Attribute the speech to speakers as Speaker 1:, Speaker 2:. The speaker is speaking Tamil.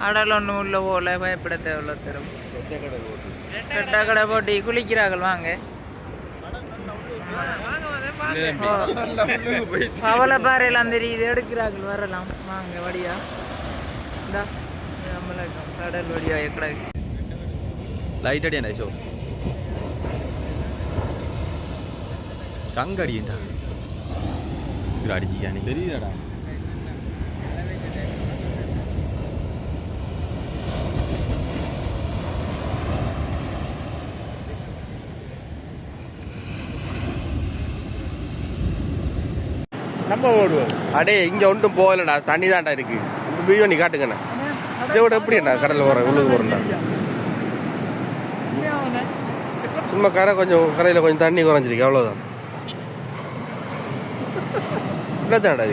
Speaker 1: கடல் ஒன்றும் உள்ள போகல பயப்பட தேவையில்ல தரும். ரெட்டா கடை போட்டி குளிக்கிறார்கள் வாங்க. பவளப்பாறையில் அந்த இது எடுக்கிறார்கள் வரலாம். வாங்க வழியா இந்தா நம்மளுக்கு கடல் வழியா எக்கடா.
Speaker 2: லைட் அடியா ஷோ கங்கடியா அடிச்சிக்கானே. தெரியலடா
Speaker 3: நம்ம ஓடுவோம்.
Speaker 4: அடே இங்க ஒன்றும் போகலடா தண்ணி தான்டா இருக்கு. வீடியோ நீ காட்டுங்கண்ணா. இதை விட எப்படிண்ணா கடல்ல போற உழுது போறேன்டா சும்மா கரை கொஞ்சம் கரையில கொஞ்சம் தண்ணி குறைஞ்சிருக்கு. அவ்வளவுதான். என்னத்தான்டா இது.